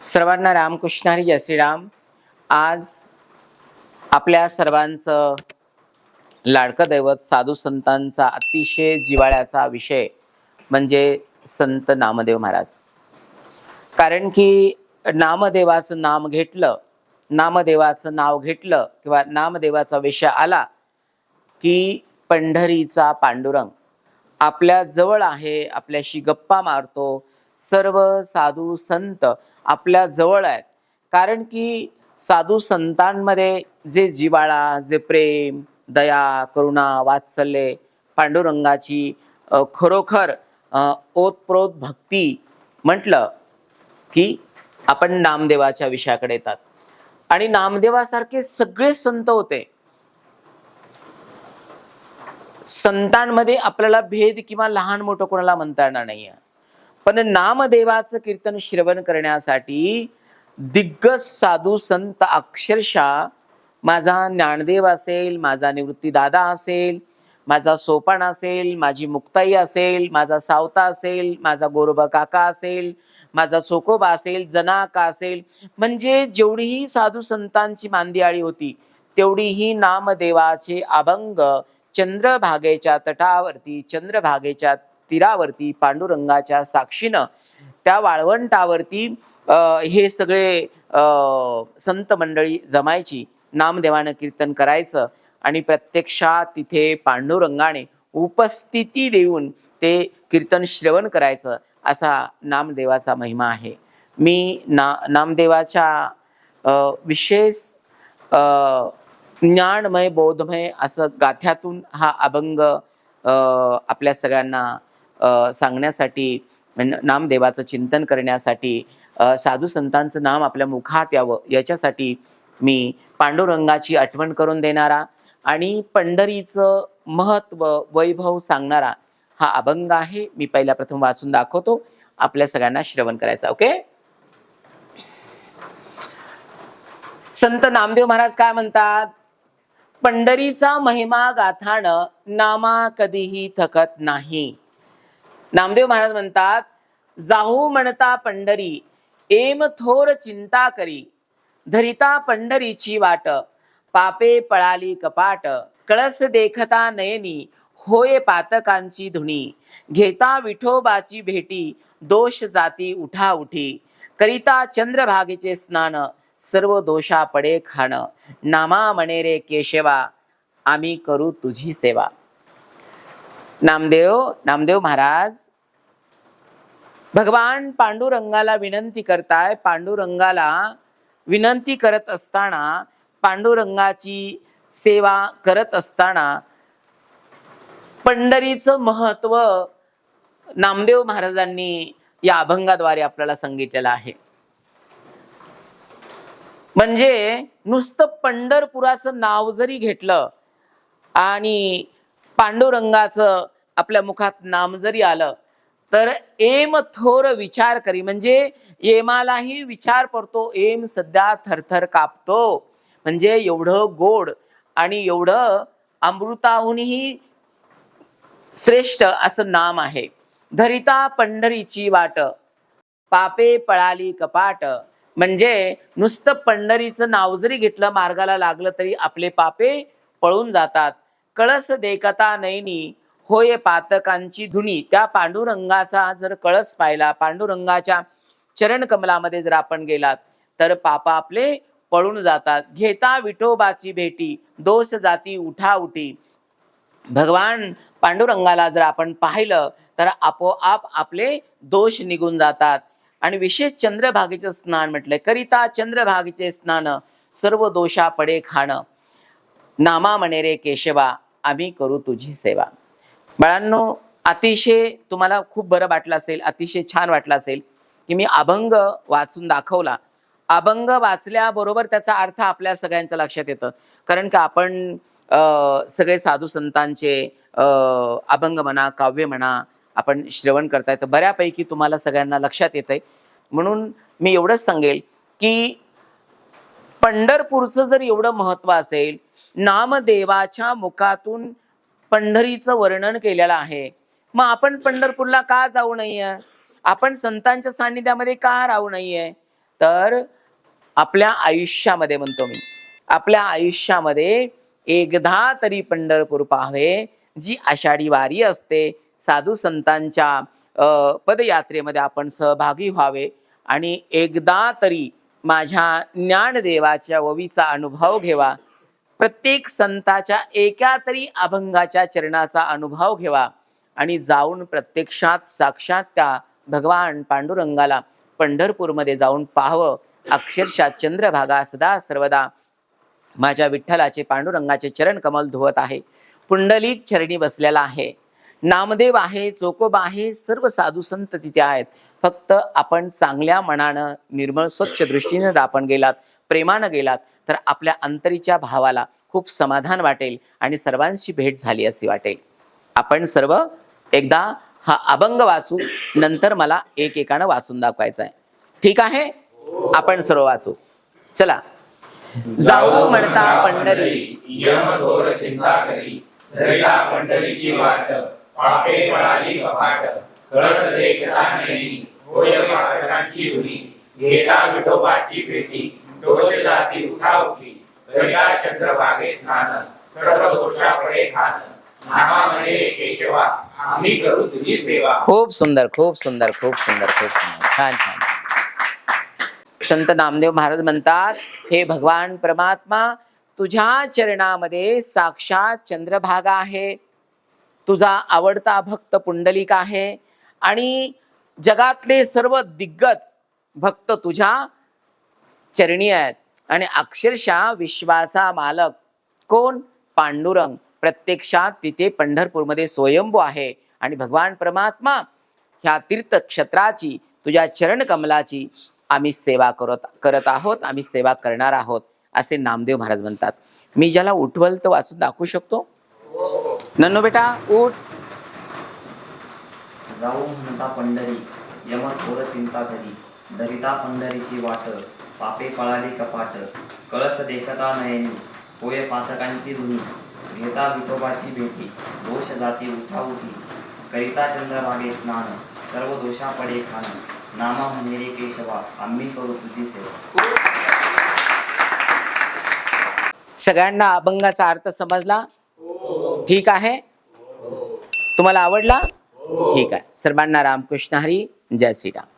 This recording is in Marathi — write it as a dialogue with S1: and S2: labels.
S1: सर्वांना रामकृष्ण हरी जय श्रीराम. आज आपल्या सर्वांचं लाडकं दैवत साधू संतांचा अतिशय जिवाळ्याचा विषय म्हणजे संत नामदेव महाराज. कारण की नामदेवाचं नाम घेतलं नामदेवाचं नाव घेतलं किंवा नामदेवाचा विषय आला की पंढरीचा पांडुरंग आपल्या जवळ आहे आपल्याशी गप्पा मारतो सर्व साधू संत आपल्या जवळ आहेत. कारण की साधू संतांमध्ये जे जिवाळा जे प्रेम दया करुणा वात्सल्य पांडुरंगाची खरोखर ओतप्रोत भक्ती म्हटलं की आपण नामदेवाच्या विषयाकडे येतात. आणि नामदेवासारखे सगळे संत होते. संतांमध्ये आपल्याला भेद किंवा लहान मोठं कोणाला म्हणता येणार नाहीये. पण नामदेवाचं कीर्तन श्रवण करण्यासाठी दिग्गज साधू संत अक्षरशः माझा ज्ञानदेव असेल माझा निवृत्ती दादा असेल माझा सोपान असेल माझी मुक्ताई असेल माझा सावता असेल माझा गोरोबा काका असेल माझा चोकोबा असेल जनाका असेल. म्हणजे जेवढीही साधू संतांची मांदियाळी होती तेवढीही नामदेवाचे अभंग चंद्रभागेच्या तटावरती चंद्रभागेच्या तीरावरती पांडुरंगाच्या साक्षीनं त्या वाळवंटावरती हे सगळे संत मंडळी जमायची नामदेवानं कीर्तन करायचं आणि प्रत्यक्षात तिथे पांडुरंगाने उपस्थिती देऊन ते कीर्तन श्रवण करायचं असा नामदेवाचा महिमा आहे. मी ना नामदेवाच्या विशेष ज्ञानमय बोधमय असं गाथ्यातून हा अभंग आपल्या सगळ्यांना सांगण्यासाठी म्हणजे नामदेवाचं चिंतन करण्यासाठी साधू संतांचं नाम आपल्या मुखात यावं याच्यासाठी मी पांडुरंगाची आठवण करून देणारा आणि पंढरीचं महत्त्व वैभव सांगणारा हा अभंग आहे. मी पहिला प्रथम वाचून दाखवतो. आपल्या सगळ्यांना श्रवण करायचा ओके? संत नामदेव महाराज काय म्हणतात? पंढरीचा महिमा गाथाण नामा कधीही थकत नाही. नामदेव महाराज म्हणतात जाहू म्हणता पंढरी एम थोर चिंता करी धरिता पंढरीची वाट पापे पळाली कपाट कळस देखता नयनी होय पातकांची धुणी घेता विठोबाची भेटी दोष जाती उठा उठी करिता चंद्रभागेचे स्नान सर्व दोषा पडे खाण नामा मणेरे केशवा आम्ही करू तुझी सेवा. नामदेव नामदेव महाराज. भगवान पांडुरंगाला विनंती करताय. पांडुरंगाला विनंती करत असताना पांडुरंगाची सेवा करत असताना पंढरीचं महत्त्व नामदेव महाराजांनी या अभंगाद्वारे आपल्याला सांगितलेलं आहे. म्हणजे नुसतं पंढरपुराचं नाव जरी घेतलं आणि पांडुरंगाचं आपल्या मुखात नाम जरी आलं तर एम थोर विचार करी. म्हणजे एमालाही विचार पडतो एम सध्या थरथर कापतो. म्हणजे एवढं गोड आणि एवढं अमृताहूनही श्रेष्ठ असं नाम आहे. धरिता पंढरीची वाट पापे पळाली कपाट. म्हणजे नुसतं पंढरीचं नाव जरी घेतलं मार्गाला लागलं तरी आपले पापे पळून जातात. कळस देखता नैनी होय पातकांची धुनी. त्या पांडुरंगाचा जर कळस पाहिला पांडुरंगाच्या चरण कमलामध्ये जर आपण गेलात तर पापा आपले पळून जातात. घेता विठोबाची भेटी दोष जाती उठा उठी. भगवान पांडुरंगाला जर आपण पाहिलं तर आपोआप आपले दोष निघून जातात. आणि विशेष चंद्रभागेचं स्नान म्हटलंय. करिता चंद्रभागेचे स्नान सर्व दोषा पडे खाणं. नामा म्हणे रे केशवा आम्ही करू तुझी सेवा. बाळांनो अतिशय तुम्हाला खूप बरं वाटलं असेल अतिशय छान वाटलं असेल की मी अभंग वाचून दाखवला. अभंग वाचल्याबरोबर त्याचा अर्थ आपल्या सगळ्यांच्या लक्षात येतं. कारण का आपण सगळे साधू संतांचे अभंग म्हणा काव्य म्हणा आपण श्रवण करताय तर बऱ्यापैकी तुम्हाला सगळ्यांना लक्षात येतंय. म्हणून मी एवढंच सांगेल की पंढरपूरचं जर एवढं महत्त्व असेल नामदेवाच्या मुखातून पंढरीचं वर्णन केलेलं आहे. मग आपण पंढरपूरला का जाऊ नये आपण संतांच्या सान्निध्यामध्ये का राहू नये तर आपल्या आयुष्यामध्ये म्हणतो मी आपल्या आयुष्यामध्ये एकदा तरी पंढरपूर पाहावे जी आषाढी वारी असते साधू संतांच्या पदयात्रेमध्ये आपण सहभागी व्हावे आणि एकदा तरी माझ्या ज्ञानदेवाच्या ववीचा अनुभव घेवा. प्रत्येक संताच्या एका तरी अभंगाच्या चरणाचा अनुभव घेवा आणि जाऊन प्रत्यक्षात साक्षात त्या भगवान पांडुरंगाला पंढरपूरमध्ये जाऊन पाहावं. अक्षरशः चंद्रभागा सदा सर्वदा माझ्या विठ्ठलाचे पांडुरंगाचे चरण कमल धुवत आहे. पुंडलिक चरणी बसलेला आहे. नामदेव आहे चोकोबा आहे सर्व साधू संत तिथे आहेत. फक्त आपण चांगल्या मनानं निर्मळ स्वच्छ दृष्टीनं आपण गेलात. प्रेमानं गेलात तर आपल्या अंतरीच्या भावाला खूप समाधान वाटेल आणि सर्वांशी भेट झाली अशी वाटेल. आपण सर्व एकदा हा अभंग वाचू नंतर मला एक एकानं वाचून दाखवायचा आहे ठीक आहे? आपण सर्व वाचू. चला. जाऊ म्हणता पंढरी
S2: चिंता करी. पंढरीची वाट पापे पळाली कपाट. कळस देखता होय धुनी. घेता विठोबाची पेटी. दोष जाती उठा उठली करिला चंद्रभागे स्नान सर्व दोषापडे खान। नामा म्हणे केशवा आम्ही करू तुझी सेवा।
S1: खूप सुंदर खूप सुंदर खूप सुंदर खूप सुंदर. छान छान. संत नामदेव महाराज म्हणतात हे भगवान परमात्मा तुझ्या चरणामध्ये साक्षात चंद्रभागा आहे. तुझा आवडता भक्त पुंडलिक आहे. आणि जगातले सर्व दिग्गज भक्त तुझ्या चरणी आहेत. आणि अक्षरशः विश्वाचा मालक कोण? पांडुरंग. प्रत्यक्षात तिथे पंढरपूरमध्ये स्वयंभू आहे. आणि भगवान परमात्मा ह्या तीर्थक्षेत्राची तुझ्या चरण कमलाची आम्ही सेवा करत करत आहोत. आम्ही सेवा करणार आहोत असे नामदेव महाराज म्हणतात. मी ज्याला उठवल तर वाचून दाखवू शकतो? नन्नो बेटा उठ.
S3: जाऊ म्हणता पंढरी यम थोर चिंता करी दरिता पंढरीची वाट. पापे पळाली कपाट कळस देखता नयनी होय पातकांची धुनी घेता विठोबाची भेटी दोष जाती उठा उठी. करिता चंद्रभागे स्नान सर्व दोषा पडे खान. नामा म्हणेरे केशवा आम्ही करू तुझी सेवा.
S1: सगळ्यांना अभंगाचा अर्थ समजला? ठीक आहे? तुम्हाला आवडला? ठीक आहे. सर्वांना रामकृष्ण हरी. जय श्रीराम.